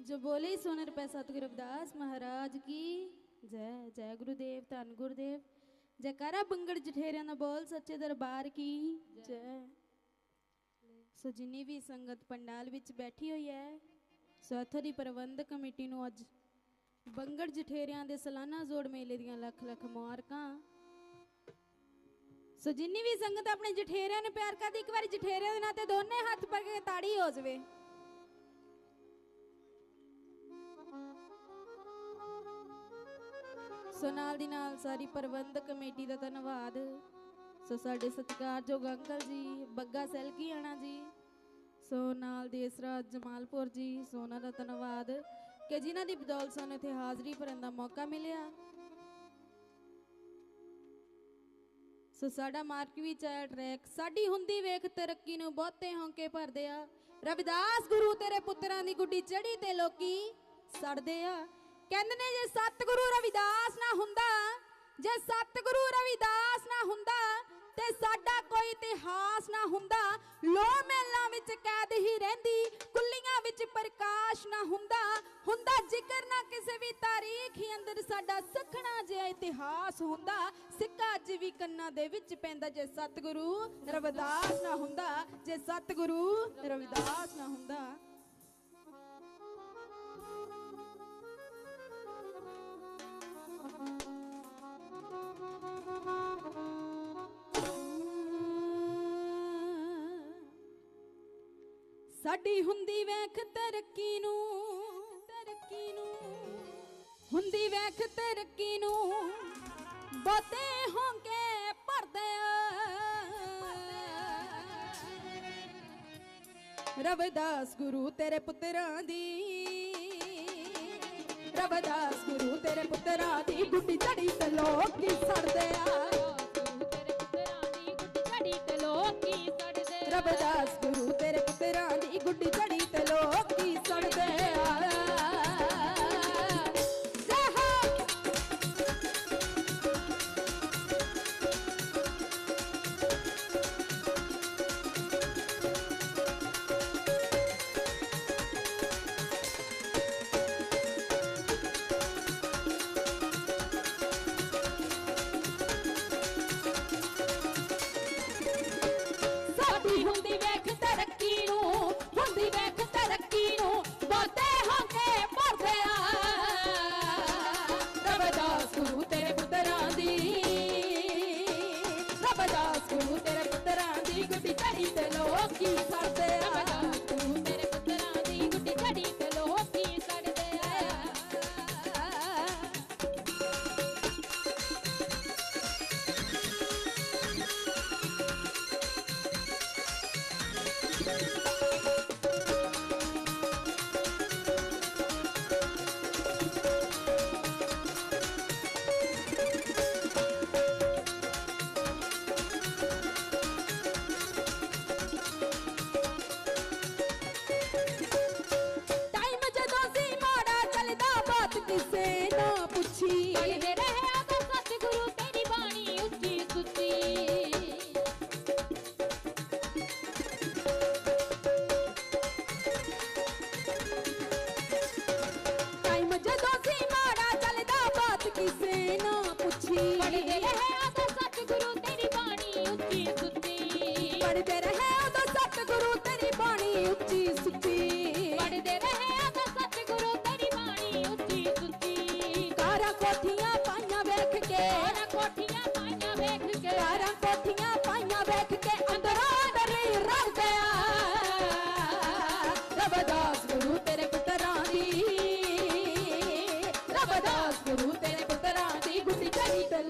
ਜੋ ਬੋਲੇ ਸੋਨੇ ਰੁਪਏ ਸਤਿਗੁਰੂ ਰਵਿਦਾਸ ਮਹਾਰਾਜ ਕੀ। ਜੈ ਜੈ ਗੁਰੂਦੇਵ, ਧੰਨ ਗੁਰੂਦੇਵ। ਜੈਕਾਰਾ ਬੰਗੜ ਜਠੇਰਿਆਂ ਦਾ ਬੋਲ, ਸੱਚੇ ਦਰਬਾਰ ਕੀ। ਜੈ। ਸੋ ਜਿੰਨੀ ਵੀ ਸੰਗਤ ਪੰਡਾਲ ਵਿੱਚ ਬੈਠੀ ਹੋਈ ਹੈ, ਸੋ ਇੱਥੋਂ ਦੀ ਪ੍ਰਬੰਧਕ ਕਮੇਟੀ ਨੂੰ ਅੱਜ ਬੰਗੜ ਜਠੇਰਿਆਂ ਦੇ ਸਾਲਾਨਾ ਜੋੜ ਮੇਲੇ ਦੀਆਂ ਲੱਖ ਲੱਖ ਮੁਬਾਰਕਾਂ। ਸੋ ਜਿੰਨੀ ਵੀ ਸੰਗਤ ਆਪਣੇ ਜਠੇਰਿਆਂ ਨੂੰ ਪਿਆਰ ਕਰਦੀ, ਇੱਕ ਵਾਰੀ ਜਠੇਰਿਆਂ ਦੇ ਨਾਂ ਤੇ ਦੋਨੇ ਹੱਥ ਭਰ ਕੇ ਤਾੜੀ ਹੋ ਜਾਵੇ। ਸੋ ਨਾਲ ਦੀ ਨਾਲ ਸਾਰੀ ਪ੍ਰਬੰਧਕ ਕਮੇਟੀ ਦਾ ਧੰਨਵਾਦ। ਸੋ ਸਾਡੇ ਸਤਿਕਾਰਯੋਗ ਅੰਕਲ ਜੀ, ਬੱਗਾ ਸੈਲਕੀ ਆਣਾ ਜੀ, ਸੋ ਨਾਲ ਦੇਸਰਾਜ ਜਮਾਲਪੁਰ ਜੀ, ਸੋ ਉਹਨਾਂ ਦਾ ਧੰਨਵਾਦ। ਕਿ ਜਿਨ੍ਹਾਂ ਦੀ ਬਦੌਲਤ ਸਾਨੂੰ ਇੱਥੇ ਹਾਜ਼ਰੀ ਭਰਨ ਦਾ ਮੌਕਾ ਮਿਲਿਆ। ਸੋ ਸਾਡਾ ਮਾਰਕ ਵੀ ਚਾਇਆ ਟਰੈਕ, ਸਾਡੀ ਹੁੰਦੀ ਵੇਖ ਤਰੱਕੀ ਨੂੰ ਬਹੁਤੇ ਹੌਂਕੇ ਭਰਦੇ ਆ। ਰਵਿਦਾਸ ਗੁਰੂ ਤੇਰੇ ਪੁੱਤਰਾਂ ਦੀ ਗੁੱਡੀ ਚੜੀ ਤੇ ਲੋਕੀ ਸੜਦੇ ਆ। ਕਹਿੰਦੇ ਨੇ ਜੇ ਸਤਿਗੁਰੂ ਰਵਿਦਾਸ ਨਾ ਹੁੰਦਾ, ਜੇ ਸਤਿਗੁਰੂ ਰਵਿਦਾਸ ਨਾ ਹੁੰਦਾ ਤੇ ਸਾਡਾ ਕੋਈ ਇਤਿਹਾਸ ਨਾ ਹੁੰਦਾ। ਲੋ ਮਹਿਲਾਂ ਵਿੱਚ ਕੈਦ ਹੀ ਰਹਿੰਦੀ, ਕੁੱਲੀਆਂ ਵਿੱਚ ਪ੍ਰਕਾਸ਼ ਨਾ ਹੁੰਦਾ। ਹੁੰਦਾ ਜ਼ਿਕਰ ਨਾ ਕਿਸੇ ਵੀ ਤਾਰੀਖ ਹੀ ਅੰਦਰ ਸਾਡਾ ਸਖਣਾ ਜਿਹਾ ਇਤਿਹਾਸ ਹੁੰਦਾ। ਸਿੱਕਾ ਅੱਜ ਵੀ ਕੰਨਾਂ ਦੇ ਵਿੱਚ ਪੈਂਦਾ, ਜੇ ਸਤਿਗੁਰੂ ਰਵਿਦਾਸ ਨਾ ਹੁੰਦਾ, ਜੇ ਸਤਿਗੁਰੂ ਰਵਿਦਾਸ ਨਾ ਹੁੰਦਾ। ਸਾਡੀ ਹੁੰਦੀ ਵੇਖ ਤਰੱਕੀ ਨੂੰ ਤਰੱਕੀ ਨੂੰ। ਹੁੰਦੀ ਵੇਖ ਤਰੱਕੀ ਨੂੰ, ਬਹੁਤੇ ਹੋਂਕੇ ਭਰਦੇ ਰਵਿਦਾਸ ਗੁਰੂ ਤੇਰੇ ਪੁੱਤਰਾਂ ਦੀ, ਰਵਿਦਾਸ ਗੁਰੂ ਤੇਰੇ ਪੁੱਤਰਾਂ ਦੀ ਗੁੱਡੀ ਚੜੀ ਤੇ ਲੋਕ ਸੜਦੇ ਆ। ਸੜਦੇ ਆ। ਗੁਰੂ ਤੇਰੇ ਪੁੱਤਰਾਂ ਦੀ ਗੁੱਡੀ ਚੜੀ ਤੇ ਲੋਕੀ ਸੜਦੇ ਆ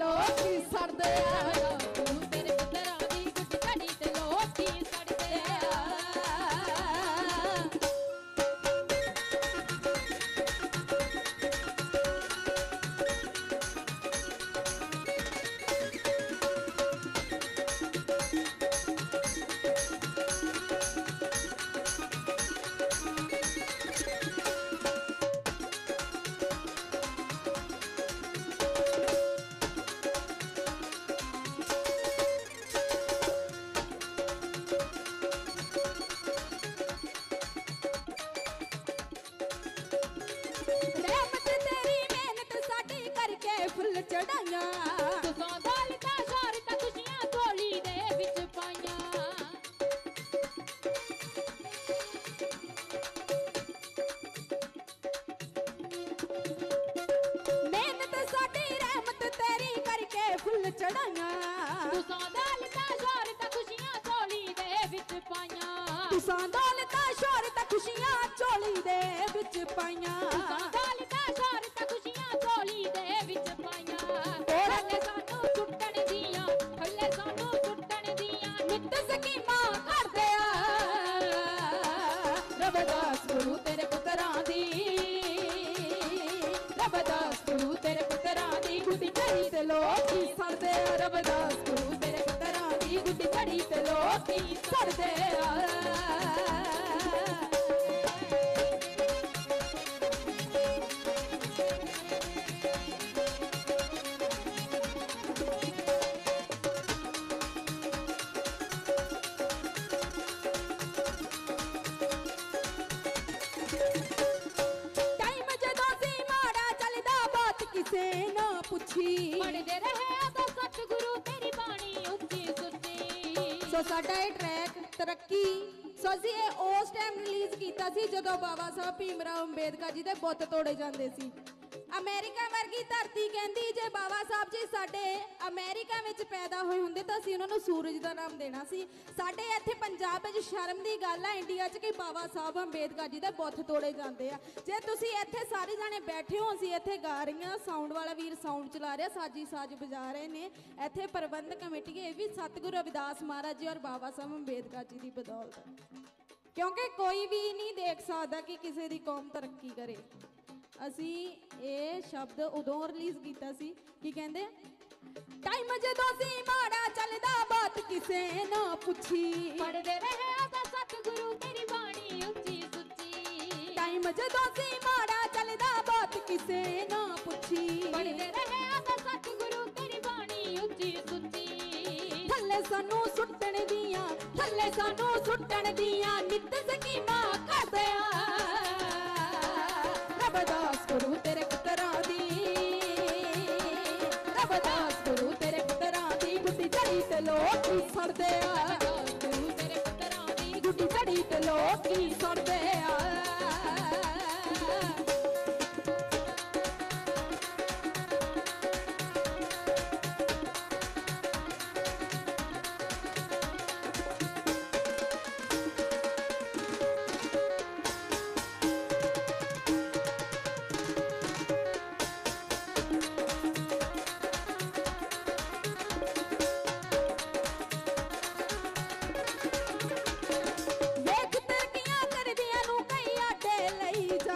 ਚੜੀ ਤੇ ਤੁਸਾਂ ਦੌਲਤਾਂ ਸ਼ੋਹਰਤ ਖੁਸ਼ੀਆਂ ਝੋਲੀ ਦੇ ਵਿੱਚ ਪਾਈਆਂ। ਤੁਸਾਂ ਦੌਲਤਾਂ ਸ਼ੌਹਰਤਾਂ ਖੁਸ਼ੀਆਂ ਝੋਲੀ ਦੇ ਵਿੱਚ ਪਾਈਆਂ? ਹੱਲੇ ਸਾਨੂੰ ਸੁੱਟਣ ਦੀਆਂ ਹੱਲੇ ਸਾਨੂੰ ਸੁੱਟਣ ਦੀਆਂ ਨਿੱਤ ਸਕੀਮਾਂ ਕਰਦੇ ਆ। ਰਬਦਾਸ ਗੁਰੂ ਤੇਰੇ ਪੁੱਤਰਾਂ ਦੀ ਰਬਦਾਸ ਗੁਰੂ ਤੇਰੇ ਪੁੱਤਰਾਂ ਦੀ ਗੁੱਡੀ ਚੜੀ ਤੇ ਲੋਕੀ ਸੜਦੇ ਆ। ਰਬਦਾਸ ਗੁਰੂ ਤੇਰੇ ਪੁੱਤਰਾਂ ਦੀ ਗੁੱਡੀ ਚੜੀ ਤੇ ਲੋਕੀ ਸੜਦੇ ਆ ਟਾਈਮ ਜਦੋਂ ਸੀ ਮਾੜਾ ਚੱਲਦਾ ਸੋ ਸਾਡਾ ਇਹ ਟਰੈਕ ਤਰੱਕੀ। ਸੋ ਅਸੀਂ ਇਹ ਉਸ ਟਾਈਮ ਰਿਲੀਜ਼ ਕੀਤਾ ਸੀ ਜਦੋਂ ਬਾਬਾ ਸਾਹਿਬ ਭੀਮ ਰਾਓ ਅੰਬੇਦਕਰ ਜੀ ਦੇ ਬੁੱਤ ਤੋੜੇ ਜਾਂਦੇ ਸੀ। ਅਮਰੀਕਾ ਵਰਗੀ ਧਰਤੀ ਕਹਿੰਦੀ ਜੇ ਬਾਬਾ ਸਾਹਿਬ ਜੀ ਸਾਡੇ ਅਮਰੀਕਾ ਵਿੱਚ ਪੈਦਾ ਹੋਏ ਹੁੰਦੇ ਤਾਂ ਅਸੀਂ ਉਹਨਾਂ ਨੂੰ ਸੂਰਜ ਦਾ ਨਾਮ ਦੇਣਾ ਸੀ। ਸਾਡੇ ਇੱਥੇ ਪੰਜਾਬ ਵਿੱਚ ਸ਼ਰਮ ਦੀ ਗੱਲ ਆ, ਇੰਡੀਆ 'ਚ ਕਿ ਬਾਬਾ ਸਾਹਿਬ ਅੰਬੇਦਕਰ ਜੀ ਦੇ ਬੁੱਤ ਤੋੜੇ ਜਾਂਦੇ ਆ। ਜੇ ਤੁਸੀਂ ਇੱਥੇ ਸਾਰੇ ਜਾਣੇ ਬੈਠੇ ਹੋ, ਅਸੀਂ ਇੱਥੇ ਗਾ ਰਹੀਆਂ ਸਾਊਂਡ ਵਾਲਾ ਵੀਰ ਸਾਊਂਡ ਚਲਾ ਰਿਹਾ, ਸਾਜੀ ਸਾਜ ਵਜਾ ਰਹੇ ਨੇ। ਇੱਥੇ ਪ੍ਰਬੰਧਕ ਕਮੇਟੀ ਇਹ ਵੀ ਸਤਿਗੁਰੂ ਰਵਿਦਾਸ ਮਹਾਰਾਜ ਜੀ ਔਰ ਬਾਬਾ ਸਾਹਿਬ ਅੰਬੇਦਕਰ ਜੀ ਦੀ ਬਦੌਲਤ। ਕਿਉਂਕਿ ਕੋਈ ਵੀ ਨਹੀਂ ਦੇਖ ਸਕਦਾ ਕਿ ਕਿਸੇ ਦੀ ਕੌਮ ਤਰੱਕੀ ਕਰੇ। ਅਸੀਂ ਇਹ ਸ਼ਬਦ ਉਦੋਂ ਰਿਲੀਜ਼ ਕੀਤਾ ਸੀ ਕੀ ਕਹਿੰਦੇ? ਟਾਈਮ ਜਦੋਂ ਸੀ ਮਾੜਾ ਚੱਲਦਾ ਬਾਤ ਕਿਸੇ ਨਾ ਪੁੱਛੀ। ਪੜਦੇ ਰਹੇ ਆਦਾ ਸਤਿਗੁਰੂ ਤੇਰੀ ਬਾਣੀ ਉੱਚੀ ਸੁੱਚੀ। ਟਾਈਮ ਜਦੋਂ ਸੀ ਮਾੜਾ ਚੱਲਦਾ ਬਾਤ ਕਿਸੇ ਨਾ ਪੁੱਛੀ। ਪੜਦੇ ਰਹੇ ਆਦਾ ਸਤਿਗੁਰੂ ਤੇਰੀ ਬਾਣੀ ਉੱਚੀ ਸੁੱਚੀ। ਥੱਲੇ ਸਾਨੂੰ ਸੁੱਟਣ ਦੀਆਂ ਥੱਲੇ ਸਾਨੂੰ ਸੁੱਟਣ ਦੀਆਂ। ਲੋਕੀ ਸੜਦੇ ਆ। ਰਬਦਾਸ ਗੁਰੂ ਤੇਰੇ ਪੁੱਤਰਾਂ ਦੀ ਗੁੱਡੀ ਚੜੀ ਤੇ ਲੋਕੀ ਸੜਦੇ ਆ।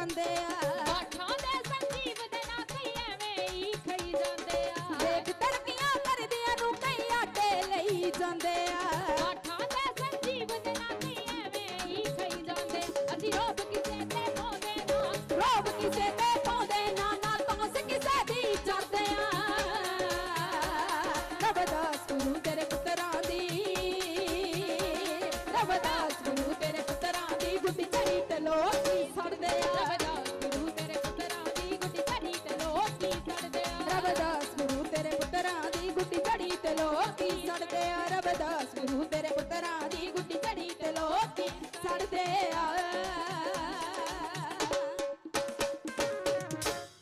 ਜਾਂਦੇ ਆ ਸੜਦੇ ਆ ਰਬਦਾਸ ਗੁਰੂ ਤੇਰੇ ਪੁੱਤਰਾਂ ਦੀ ਗੁੱਡੀ ਚੜੀ ਤੇ ਲੋਕੀ ਸੜਦੇ ਆ।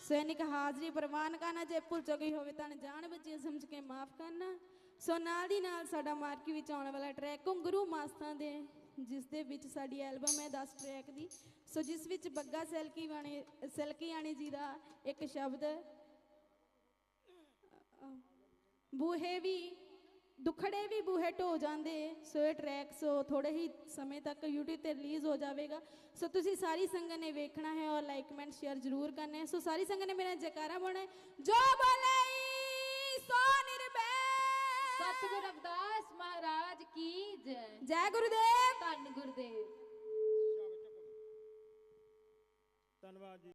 ਸੈਨਿਕ ਹਾਜ਼ਰੀ ਪ੍ਰਵਾਨ ਕਰਨਾ, ਜੇ ਭੁੱਲ ਚੁੱਕੀ ਹੋਵੇ ਤਾਂ ਜਾਣ ਬੱਚੇ ਸਮਝ ਕੇ ਮਾਫ ਕਰਨਾ। ਸੋ ਨਾਲ ਦੀ ਨਾਲ ਸਾਡਾ ਮਾਰਕੀ ਵਿੱਚ ਆਉਣ ਵਾਲਾ ਟਰੈਕ ਗੁਰੂ ਮਾਸਤਾਂ ਦੇ, ਜਿਸ ਦੇ ਵਿੱਚ ਸਾਡੀ ਐਲਬਮ ਹੈ 10 ਟਰੈਕ ਦੀ। ਸੋ ਜਿਸ ਵਿੱਚ ਬੱਗਾ ਸੈਲਕੀ ਵਾਣੇ, ਸੈਲਕੀ ਆਣੀ ਜੀ ਦਾ ਇੱਕ ਸ਼ਬਦ ਬੂਹੇ ਵੀ ਦੁਖੜੇ ਵੀ ਬੂਹੇ ਢੋ ਜਾਂਦੇ ਸੋ ਇਹ ਟਰੈਕ ਸੋ ਥੋੜੇ ਹੀ ਸਮੇਂ ਤੱਕ YouTube ਤੇ ਰਿਲੀਜ਼ ਹੋ ਜਾਵੇਗਾ। ਸੋ ਤੁਸੀਂ ਸਾਰੀ ਸੰਗਤ ਨੇ ਵੇਖਣਾ ਹੈ ਔਰ ਲਾਈਕ ਕਮੈਂਟ ਸ਼ੇਅਰ ਜ਼ਰੂਰ ਕਰਨਾ ਹੈ। ਸੋ ਸਾਰੀ ਸੰਗਤ ਨੇ ਮੇਰਾ ਜੈਕਾਰਾ ਹੈ। ਜੋ ਬੋਲੇ ਸੋ ਨਿਰਭੈ। ਸਤਿਗੁਰੂ ਰਵਿਦਾਸ ਮਹਾਰਾਜ ਕੀ ਜੈ। ਜੈ ਗੁਰੂਦੇਵ। ਧੰਨ ਗੁਰਦੇਵ। ਧੰਨਵਾਦ ਜੀ।